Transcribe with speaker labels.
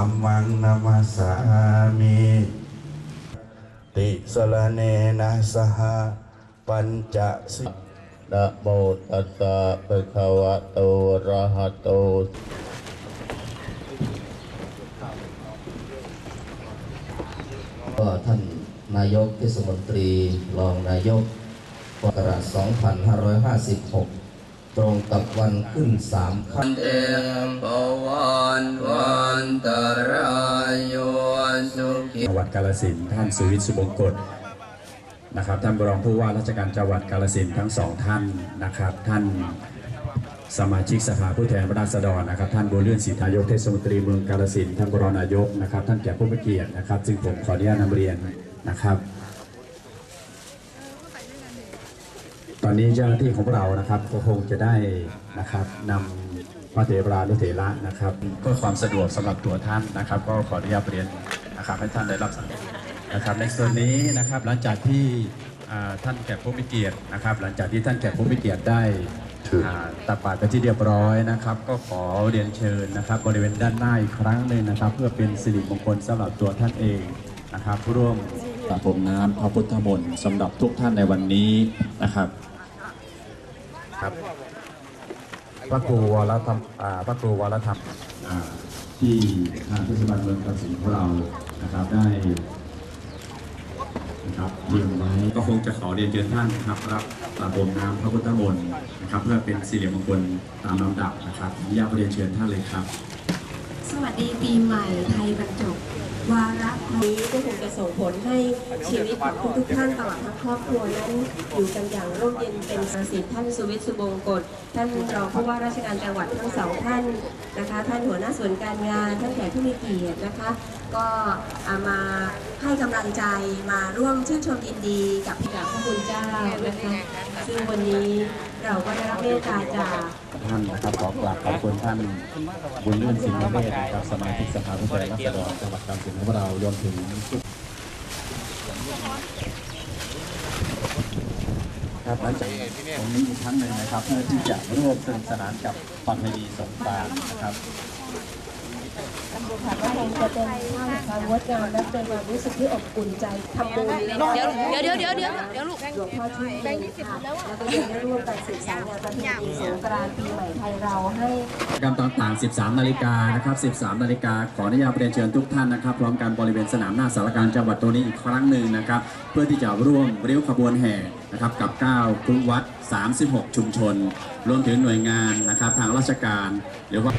Speaker 1: ธัมมังนามัสามิติสรณเนนะสหปัญจสิ
Speaker 2: นะโมตัสสะภะคะวะโตอะระหะโต
Speaker 3: ก็ท่านนายกเทศมนตรีรองนายกปกราช2556 ตรงกับวันขึ้นสามค่ำ
Speaker 2: เอมปวันวัน
Speaker 4: วัดกาลสินท่านสุวิทย์สุบงกฎนะครับท่านรองผู้ว่าราชการจังหวัดกาลสินทั้งสองท่านนะครับ ท่านสมาชิกสภาผู้แทนราษฎรนะครับ ท่านบัวเลื่อนศรีทายกเทศมนตรีเมืองกาลสินท่านรองนายกนะครับ ท่านแก่ผู้มีเกียรตินะครับ ซึ่งผมขออนุญาตนำเรียนนะครับ ตอนนี้เจ้าหน้าที่ของเรานะครับก็คงจะได้นะครับนำพระเถรานุเถระนะครับเพื่อความสะดวกสำหรับตัวท่านนะครับ ก็ขออนุญาตเรียน นะครับให้ท่านได้รับสัญญาณนะครับในส่วนนี้นะครับหลังจากที่อ่าท่านแก่ผู้มีเกียรตินะครับ หลังจากที่ท่านแก่ผู้มีเกียรติได้อ่าตักบาตรไปนที่เรียบร้อยนะครับ ก็ขอเรียนเชิญนะครับ บริเวณด้านหน้าอีกครั้งหนึ่งนะครับ เพื่อเป็นสิริมงคลสำหรับตัวท่านเองนะครับร่วมประพรมน้ำพระพุทธมนต์สำหรับทุกท่านในวันนี้นะครับครับพระครูวรธรรมอ่าพระครูวรธรรมอ่าที่ทางเทศบาลเมืองกาฬสินธุ์ของเรา นะครับได้นะครับเรียงไว้ก็คงจะขอเรียนเชิญท่านนะครับรับประบรมน้ำพระพุทธมนต์นะครับ เพื่อเป็นสิริมงคลตามลำดับนะครับอนุญาตเรียนเชิญท่านเลยครับ
Speaker 5: สวัสดีปีใหม่ไทยบบ วาระนี้ก็คงจะ ส่งผลให้ชีวิตของทุกๆท่านตลอดทั้งครอบครัวนั้นอยู่กันอย่างร่มเย็นเป็นสสิทธิ์ท่านสุวิทย์สุบงกฎท่านรองผู้ว่าราชการจังหวัดทั้งสองท่านนะคะ ท่านหัวหน้าส่วนการงานท่านแขกผู้มีเกียรตินะคะ ก็อ่ามาให้กำลังใจมาร่วมชื่นชมยินดีกับพระเจ้าพระคุณเจ้านะคะซึ่งวันนี้เราก็ได้รับเมตตาจาก
Speaker 4: ท่านนะครับขอกราบขอบคุณท่านบุญเลื่อนสิงห์เวชนะครับสมาชิกสภาผู้แทนราษฎรจังหวัดกาฬสินธุ์ของเรารวมถึง ครับหลังจากตรงนี้อีกครั้งหนึ่งนะครับ เพื่อที่จะร่วมสนุกสนานกับประเพณีสงกรานต์นะครับ
Speaker 5: ค่ะก็คงจะเป็นภาพแห่งความงดงามและเป็นความรู้สึกที่อบอุ่นใจทำบุญเดี๋ยวเดี๋ยวเดี๋ยวเดี๋ยวเดี๋ยวเดี๋ยวลูกหลวงพ่อชื่อเองค่ะแล้วก็ยังได้ร่วมกันสืบสานงานประเพณีสงกรานต์ปีใหม่ไทยเราให้
Speaker 4: กรรมต่างๆ 13 นาฬิกานะครับ 13 นาฬิกาขออนุญาตเรียนเชิญทุกท่านนะครับพร้อมกันบริเวณสนามหน้าสารการจังหวัดตรงนี้อีกครั้งหนึ่งนะครับ เพื่อที่จะร่วมริ้วขบวนแห่นะครับกับ9ทุกวัด 36 ชุมชน รวมถึงหน่วยงานนะครับทางราชการหรือว่า